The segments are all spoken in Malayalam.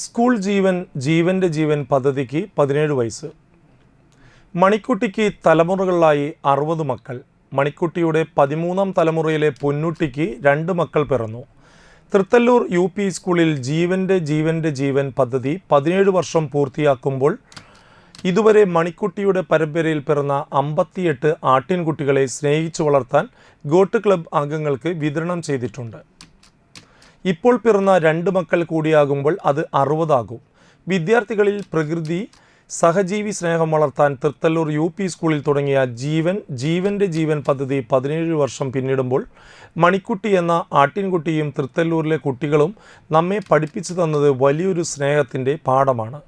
സ്കൂൾ ജീവൻ ജീവന്റെ ജീവൻ പദ്ധതിക്ക് പതിനേഴ് വയസ്സ്. മണിക്കുട്ടിക്ക് തലമുറകളിലായി അറുപത് മക്കൾ. മണിക്കുട്ടിയുടെ പതിമൂന്നാം തലമുറയിലെ പൊന്നുട്ടിക്ക് രണ്ട് മക്കൾ പിറന്നു. തൃത്തല്ലൂർ യു പി സ്കൂളിൽ ജീവന്റെ ജീവന്റെ ജീവൻ പദ്ധതി പതിനേഴ് വർഷം പൂർത്തിയാക്കുമ്പോൾ ഇതുവരെ മണിക്കുട്ടിയുടെ പരമ്പരയിൽ പിറന്ന അമ്പത്തിയെട്ട് ആട്ടിൻകുട്ടികളെ സ്നേഹിച്ചു വളർത്താൻ ഗോട്ട് ക്ലബ് അംഗങ്ങൾക്ക് വിതരണം ചെയ്തിട്ടുണ്ട്. ഇപ്പോൾ പിറന്ന രണ്ട് മക്കൾ കൂടിയാകുമ്പോൾ അത് അറുപതാകും. വിദ്യാർത്ഥികളിൽ പ്രകൃതി സഹജീവി സ്നേഹം വളർത്താൻ തൃത്തല്ലൂർ യു പി സ്കൂളിൽ തുടങ്ങിയ ജീവൻ ജീവന്റെ ജീവൻ പദ്ധതി പതിനേഴ് വർഷം പിന്നിടുമ്പോൾ മണിക്കുട്ടി എന്ന ആട്ടിൻകുട്ടിയും തൃത്തല്ലൂരിലെ കുട്ടികളും നമ്മെ പഠിപ്പിച്ചു തന്നത് വലിയൊരു സ്നേഹത്തിന്റെ പാഠമാണ്.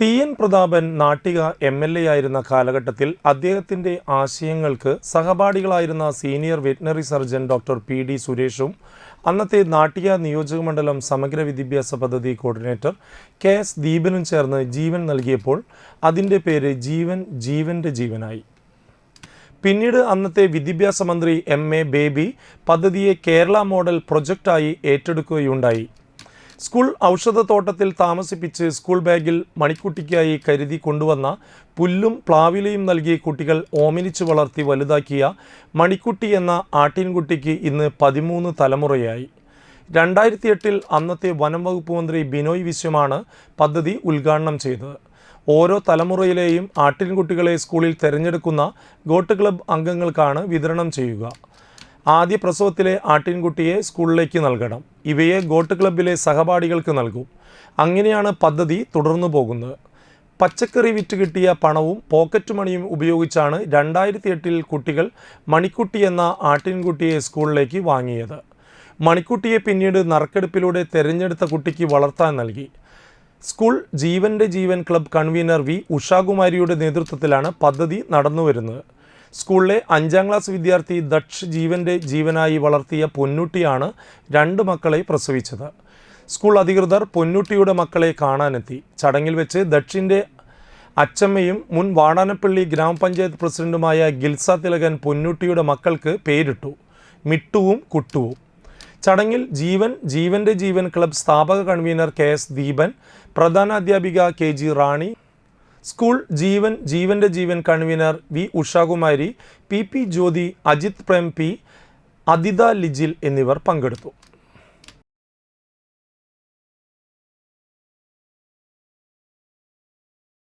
T. N. Prathapan Nattika M. L. A. ആയിരുന്ന കാലഘട്ടത്തിൽ അദ്ദേഹത്തിന്റെ ആശയങ്ങൾക്ക് സഹപാഠികളായിരുന്ന senior veterinary surgeon doctor P. D. സുരേഷും അന്നത്തെ നാട്ടിക നിയോജക മണ്ഡലം സമഗ്ര വിദ്യാഭ്യാസ പദ്ധതി കോർഡിനേറ്റർ കെ എസ് ദീപനും ചേർന്ന് ജീവൻ നൽകിയപ്പോൾ അതിന്റെ പേര് ജീവൻ ജീവന്റെ ജീവനായി. പിന്നീട് അന്നത്തെ വിദ്യാഭ്യാസ മന്ത്രി എം എ ബേബി പദ്ധതിയെ കേരള മോഡൽ പ്രൊജക്റ്റായി ഏറ്റെടുക്കുകയുണ്ടായി. സ്കൂൾ ഔഷധത്തോട്ടത്തിൽ താമസിപ്പിച്ച് സ്കൂൾ ബാഗിൽ മണിക്കുട്ടിക്കായി കരുതി കൊണ്ടുവന്ന പുല്ലും പ്ലാവിലയും നൽകി കുട്ടികൾ ഓമിനിച്ച് വളർത്തി വലുതാക്കിയ മണിക്കുട്ടി എന്ന ആട്ടിൻകുട്ടിക്ക് ഇന്ന് പതിമൂന്ന് തലമുറയായി. രണ്ടായിരത്തി എട്ടിൽ അന്നത്തെ വനം വകുപ്പ് മന്ത്രി ബിനോയ് വിശ്വമാണ് പദ്ധതി ഉദ്ഘാടനം ചെയ്തത്. ഓരോ തലമുറയിലെയും ആട്ടിൻകുട്ടികളെ സ്കൂളിൽ തിരഞ്ഞെടുക്കുന്ന ഗോട്ട് ക്ലബ് അംഗങ്ങൾക്കാണ് വിതരണം ചെയ്യുക. ആദ്യ പ്രസവത്തിലെ ആട്ടിൻകുട്ടിയെ സ്കൂളിലേക്ക് നൽകണം. ഇവയെ ഗോട്ട് ക്ലബിലെ സഹപാഠികൾക്ക് നൽകും. അങ്ങനെയാണ് പദ്ധതി തുടർന്നു പോകുന്നത്. പച്ചക്കറി വിറ്റ് കിട്ടിയ പണവും പോക്കറ്റ് മണിയും ഉപയോഗിച്ചാണ് രണ്ടായിരത്തി എട്ടിൽ കുട്ടികൾ മണിക്കുട്ടി എന്ന ആട്ടിൻകുട്ടിയെ സ്കൂളിലേക്ക് വാങ്ങിയത്. മണിക്കുട്ടിയെ പിന്നീട് നറുക്കെടുപ്പിലൂടെ തെരഞ്ഞെടുത്ത കുട്ടിക്ക് വളർത്താൻ നൽകി. സ്കൂൾ ജീവന്റെ ജീവൻ ക്ലബ് കൺവീനർ വി ഉഷാകുമാരിയുടെ നേതൃത്വത്തിലാണ് പദ്ധതി നടന്നുവരുന്നത്. സ്കൂളിലെ അഞ്ചാം ക്ലാസ് വിദ്യാർത്ഥി ദക്ഷ് ജീവന്റെ ജീവനായി വളർത്തിയ പൊന്നുട്ടിയാണ് രണ്ട് മക്കളെ പ്രസവിച്ചത്. സ്കൂൾ അധികൃതർ പൊന്നുട്ടിയുടെ മക്കളെ കാണാനെത്തി. ചടങ്ങിൽ വെച്ച് ദക്ഷിന്റെ അച്ചമ്മയും മുൻ വാടാനപ്പള്ളി ഗ്രാമപഞ്ചായത്ത് പ്രസിഡന്റുമായ ഗിൽസ തിലകൻ പൊന്നുട്ടിയുടെ മക്കൾക്ക് പേരിട്ടു. മിട്ടുവും കുട്ടുവും. ചടങ്ങിൽ ജീവൻ ജീവന്റെ ജീവൻ ക്ലബ് സ്ഥാപക കൺവീനർ കെ എസ് ദീപൻ പ്രധാന അധ്യാപിക കെ ജി റാണി സ്കൂൾ ജീവൻ ജീവന്റെ ജീവൻ convener V Ushakumari P P Jyothi Ajith Prem P Athitha Lijil എന്നിവർ പങ്കെടുത്തു.